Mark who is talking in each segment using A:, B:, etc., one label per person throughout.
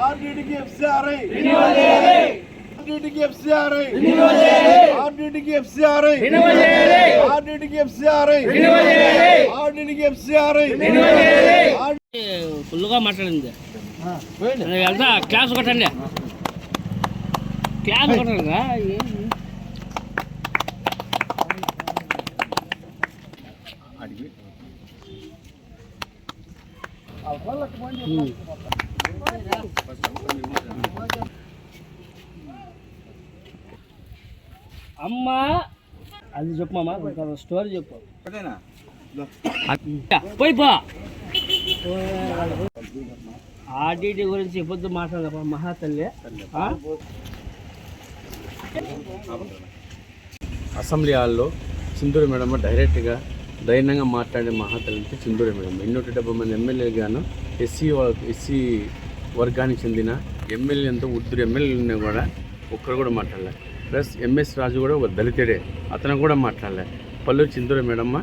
A: ఆర్డీటీకి FCRI ఆర్డీటీకి FCRI ఆర్డీటీకి FCRI ఆర్డీటీకి FCRI ఆర్డీటీకి FCRI
B: ఫుల్గా మాట్లాడింది నేను వెళ్తా క్లాస్ కొట్టండి క్లాస్ కొట్టండి అమ్మ అది చెప్పమ్మా కొంచెం స్టోరీ చెప్పు. పోయి పో. ఆర్డీటీ గురించి పొద్దు మాట్లాడప్ప మహాతల్లి ఆ?
C: అసెంబ్లీ హాల్లో సింధూరి మేడం డైరెక్ట్గా ధైర్యంగా మాట్లాడే మహాతలంటే సింధూరి మేడం. ఎన్నూట డెబ్బై మంది ఎమ్మెల్యేలు గాను ఎస్సీ ఎస్సీ వర్గానికి చెందిన ఎమ్మెల్యేలతో ఉద్దరు ఎమ్మెల్యేలు కూడా ఒక్కరు కూడా మాట్లాడలే. ప్లస్ ఎంఎస్ రాజు కూడా ఒక దళితుడే. అతను కూడా మాట్లాడలే. పల్లెరు చిందూరు మేడమ్మ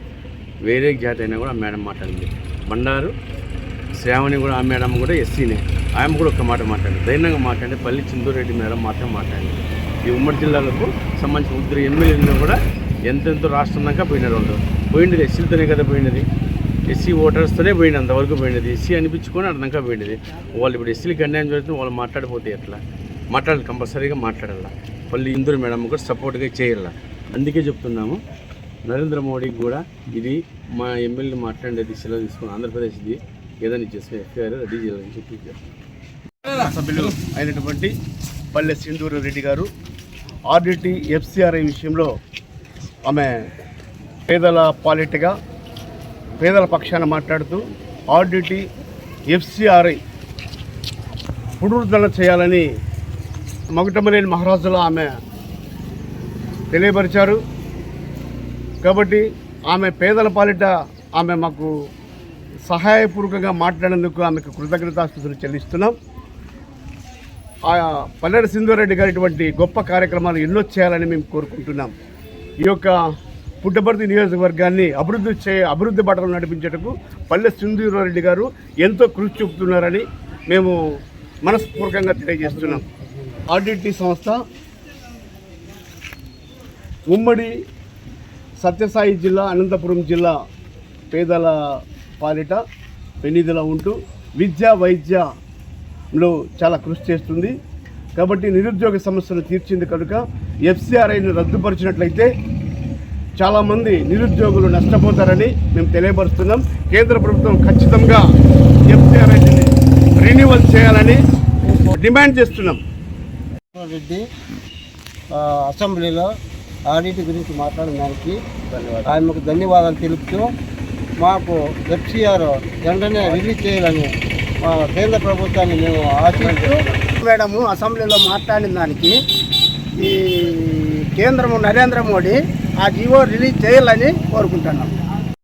C: వేరే జాతి అయినా కూడా ఆ మేడం మాట్లాడింది. బండారు శ్రావణి కూడా ఆ మేడం కూడా ఎస్సీనే. ఆమె కూడా ఒక మాట మాట్లాడింది. ధైర్యంగా మాట్లాడి పల్లి చిందూరెడ్డి మేడం మాత్రం మాట్లాడింది. ఈ ఉమ్మడి జిల్లాలకు సంబంధించిన ఉద్దరు ఎమ్మెల్యేలను కూడా ఎంతెంతో రాష్ట్రం దాకా పోయినారు వాళ్ళు. పోయింది ఎస్సీలతోనే కదా పోయినది. ఎస్సీ ఓటర్స్తోనే పోయింది అంతవరకు పోయినది. ఎస్సీ అనిపించుకొని అర్థంకా పోయినది. వాళ్ళు ఇప్పుడు ఎస్సీలకి అన్యాయం జరుగుతుంది వాళ్ళు మాట్లాడిపోతే ఎట్లా? మాట్లాడాలి కంపల్సరీగా మాట్లాడాలి? పల్లి ఇందూరు మేడం కూడా సపోర్ట్గా చేయాల? అందుకే చెప్తున్నాము. నరేంద్ర మోడీకి కూడా ఇది మా ఎమ్మెల్యే మాట్లాడేది సెలవు తీసుకుని ఆంధ్రప్రదేశ్ది ఏదైనా చేస్తే ఎఫ్ఐఆర్ రెడీ చేయాలని చెప్పి సభ్యులు అయినటువంటి పల్లె సింధూరు రెడ్డి గారు ఆర్డిటి ఎఫ్సిఆర్ఐ విషయంలో ఆమె పేదల పాలిటగా పేదల పక్షాన మాట్లాడుతూ ఆర్డిటీ ఎఫ్సిఆర్ఐ పునరుద్ధరణ చేయాలని మగుటమలేని మహారాజులో ఆమె తెలియపరిచారు. కాబట్టి ఆమె పేదల పాలిట ఆమె మాకు సహాయపూర్వకంగా మాట్లాడేందుకు ఆమెకు కృతజ్ఞతాస్థుతులు చెల్లిస్తున్నాం. ఆ పల్లెడు సింధురెడ్డి గారి ఇటువంటి గొప్ప కార్యక్రమాలు ఎన్నో చేయాలని మేము కోరుకుంటున్నాం. ఈ యొక్క పుట్టపర్తి నియోజకవర్గాన్ని అభివృద్ధి చే అభివృద్ధి బాటలో నడిపించేటకు పల్లె సింధూరారెడ్డి గారు ఎంతో కృషి చూపుతున్నారని మేము మనస్ఫూర్వకంగా తెలియజేస్తున్నాం. ఆర్డిటి సంస్థ ఉమ్మడి సత్యసాయి జిల్లా అనంతపురం జిల్లా పేదల పాలిట పెన్నిధిలో ఉంటూ విద్య వైద్యలో చాలా కృషి చేస్తుంది. కాబట్టి నిరుద్యోగ సమస్యను తీర్చింది కనుక ఎఫ్సిఆర్ఐని రద్దుపరిచినట్లయితే చాలామంది నిరుద్యోగులు నష్టపోతారని మేము తెలియపరుస్తున్నాం. కేంద్ర ప్రభుత్వం ఖచ్చితంగా ఎఫ్సిఆర్ఐని రెన్యువల్ చేయాలని డిమాండ్ చేస్తున్నాం.
D: రెడ్డి అసెంబ్లీలో ఆడిట్ గురించి మాట్లాడిన దానికి ఆయనకు ధన్యవాదాలు తెలుపుతూ మాకు ఎఫ్సిఆర్ వెంటనే రిలీజ్ చేయాలని మా కేంద్ర ప్రభుత్వాన్ని మేము ఆశిస్తూ మేడము అసెంబ్లీలో మాట్లాడిన దానికి ఈ కేంద్రము నరేంద్ర మోడీ ఆ జీవో రిలీజ్ చేయాలని కోరుకుంటున్నాం.